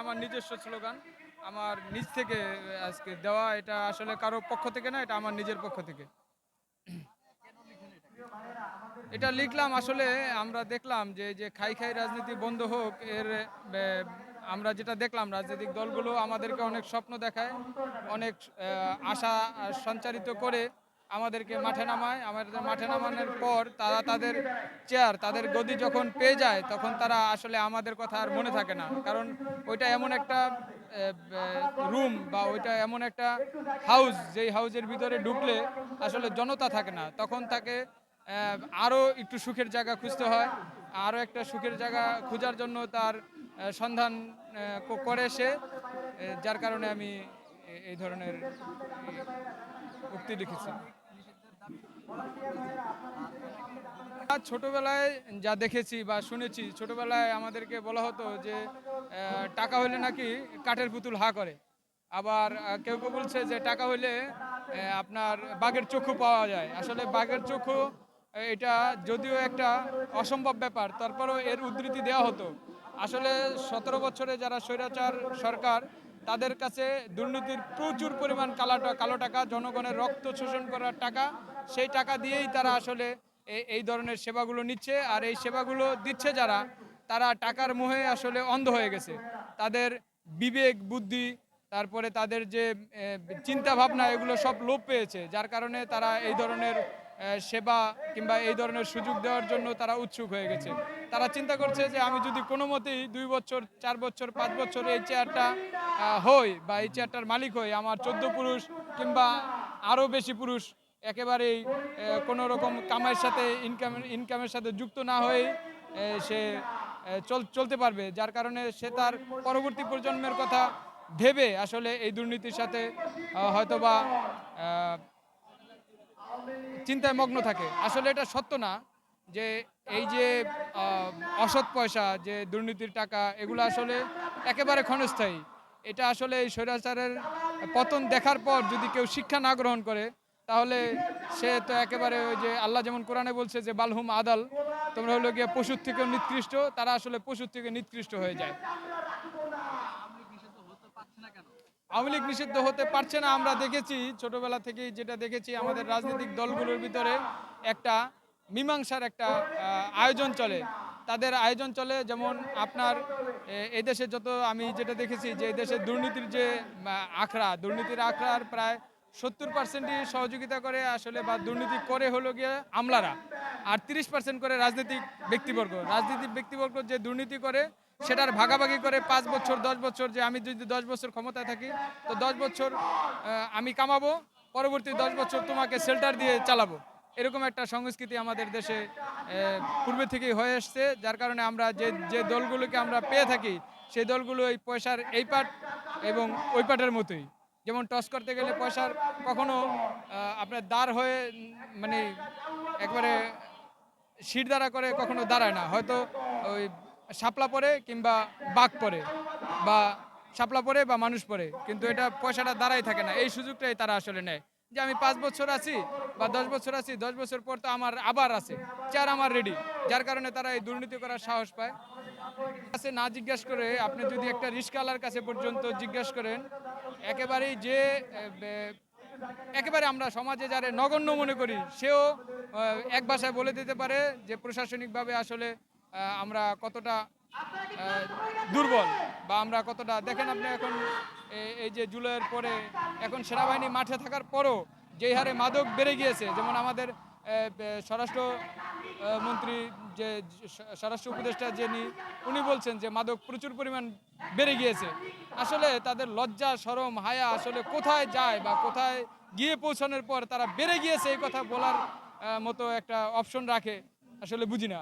আমার নিজস্ব স্লোগান, আমার নিজ থেকে আজকে দেওয়া, এটা আসলে কারও পক্ষ থেকে না, এটা আমার নিজের পক্ষ থেকে। এটা লিখলাম, আসলে আমরা দেখলাম যে যে খাই খাই রাজনীতি বন্ধ হোক, এর আমরা যেটা দেখলাম, রাজনৈতিক দলগুলো আমাদেরকে অনেক স্বপ্ন দেখায়, অনেক আশা সঞ্চারিত করে আমাদেরকে মাঠে নামায়, আমাদের মাঠে নামানোর পর তারা তাদের চেয়ার তাদের গদি যখন পেয়ে যায়, তখন তারা আসলে আমাদের কথা আর মনে থাকে না। কারণ ওইটা এমন একটা রুম বা ওইটা এমন একটা হাউস যেই হাউজের ভিতরে ঢুকলে আসলে জনতা থাকে না। তখন তাকে আরও একটু সুখের জায়গা খুঁজতে হয় আরও একটা সুখের জায়গা খোঁজার জন্য তার সন্ধান করে সে যার কারণে আমি এই ধরনের উক্তি লিখেছি। ছোটবেলায় যা দেখেছি বা শুনেছি, ছোটবেলায় আমাদেরকে বলা হতো যে টাকা হলে নাকি কাঠের পুতুল হা করে। আবার কেউ কেউ বলছে যে, টাকা হলে আপনার বাঘের চক্ষু পাওয়া যায়। আসলে বাঘের চক্ষু, এটা যদিও একটা অসম্ভব ব্যাপার, তারপরেও এর উদ্ধৃতি দেওয়া হতো। আসলে সতেরো বছরে যারা স্বৈরাচার সরকার, তাদের কাছে দুর্নীতির প্রচুর পরিমাণ কালোটা, কালো টাকা, জনগণের রক্ত শোষণ করার টাকা সেই টাকা দিয়েই তারা আসলে এই- ধরনের সেবাগুলো নিচ্ছে, আর এই সেবাগুলো দিচ্ছে যারা, তারা টাকার মোহে আসলে অন্ধ হয়ে গেছে। তাদের বিবেক, বুদ্ধি, তারপরে তাদের যে চিন্তা ভাবনা এগুলো সব লোপ পেয়েছে, যার কারণে তারা এই ধরনের সেবা কিংবা এই ধরনের সুযোগ দেওয়ার জন্য তারা উৎসুক হয়ে গেছে। তারা চিন্তা করছে যে, আমি যদি কোনো মতেই দুই বছর, চার বছর, পাঁচ বছর এই চেয়ারটা হই বা এই চেয়ারটার মালিক হই, আমার চোদ্দ পুরুষ কিংবা আরও বেশি পুরুষ একেবারেই কোনো রকম কামাইয়ের সাথে ইনকাম ইনকামের সাথে যুক্ত না হয়ে সে চল, চলতে পারবে। যার কারণে সে তার পরবর্তী প্রজন্মের কথা ভেবে আসলে এই দুর্নীতির সাথে হয়তোবা চিন্তায় মগ্ন থাকে। আসলে এটা সত্য না যে এই যে অসৎ পয়সা, যে দুর্নীতির টাকা, এগুলো আসলে একেবারে ক্ষণস্থায়ী। এটা আসলে এই স্বৈরাচারের পতন দেখার পর যদি কেউ শিক্ষা না গ্রহণ করে তাহলে সে তো একেবারে ওই যে আল্লাহ যেমন কোরআনে বলছে যে, বালহুম আদাল তোমরা হলো গিয়ে পশুর থেকেও নিকৃষ্ট, তারা আসলে পশুর থেকে নিকৃষ্ট হয়ে যায়। আওয়ামী লীগ নিষিদ্ধ হতে পারছে না, আমরা দেখেছি, ছোটবেলা থেকেই যেটা দেখেছি, আমাদের রাজনৈতিক দলগুলোর ভিতরে একটা মীমাংসার একটা আয়োজন চলে। তাদের আয়োজন চলে যেমন আপনার, এ- এই দেশে যত আমি যেটা দেখেছি যে এই দেশে দুর্নীতির যে আখড়া, দুর্নীতির আখড়ার প্রায় সত্তর পার্সেন্টই সহযোগিতা করে আসলে বা দুর্নীতি করে হলো গিয়ে আমলারা। আর তিরিশ পার্সেন্ট করে রাজনৈতিক ব্যক্তিবর্গ। রাজনৈতিক ব্যক্তিবর্গ যে দুর্নীতি করে, সেটার ভাগাভাগি করে পাঁচ বছর, দশ বছর যে আমি যদি দশ বছর ক্ষমতায় থাকি, তো দশ বছর আমি কামাবো, পরবর্তী দশ বছর তোমাকে শেল্টার দিয়ে চালাবো। এরকম একটা সংস্কৃতি আমাদের দেশে পূর্বে থেকেই হয়ে এসছে যার কারণে আমরা যে যে দলগুলোকে আমরা পেয়ে থাকি, সেই দলগুলো এই পয়সার এই পাট এবং ওই পাটের মতোই। যেমন টস করতে গেলে পয়সার কখনো আপনার দাঁড় হয়ে মানে একবারে শির দ্বারা করে কখনো দাঁড়ায় না। হয়তো ওই শাপলা পরে কিংবা বাঘ পরে বা শাপলা পরে বা মানুষ পরে, কিন্তু এটা পয়সাটা দাঁড়াই থাকে না। এই সুযোগটাই তারা আসলে নেয় যে আমি পাঁচ বছর আছি বা দশ বছর আছি, দশ বছর পর তো আমার আবার আছে চার আমার রেডি যার কারণে তারা এই দুর্নীতি করার সাহস পায়। কাছে না জিজ্ঞাসা করে আপনি যদি একটা রিস্কালার কাছে পর্যন্ত জিজ্ঞাসা করেন একেবারেই যে একেবারে আমরা সমাজে যারা নগণ্য মনে করি, সেও এক ভাষায় বলে দিতে পারে যে প্রশাসনিকভাবে আসলে আমরা কতটা দুর্বল বা আমরা কতটা, দেখেন আপনি এখন এই যে জুলাইয়ের পরে এখন সেনাবাহিনী মাঠে থাকার পরও যেই হারে মাদক বেড়ে গিয়েছে, যেমন আমাদের স্বরাষ্ট্র মন্ত্রী যে, স্বরাষ্ট্র উপদেষ্টা যিনি, উনি বলছেন যে মাদক প্রচুর পরিমাণ বেড়ে গিয়েছে। আসলে তাদের লজ্জা শরম হায়া আসলে কোথায় যায় বা কোথায় গিয়ে পৌঁছানোর পর তারা বেড়ে গিয়েছে এই কথা বলার মতো একটা অপশন রাখে, আসলে বুঝি না।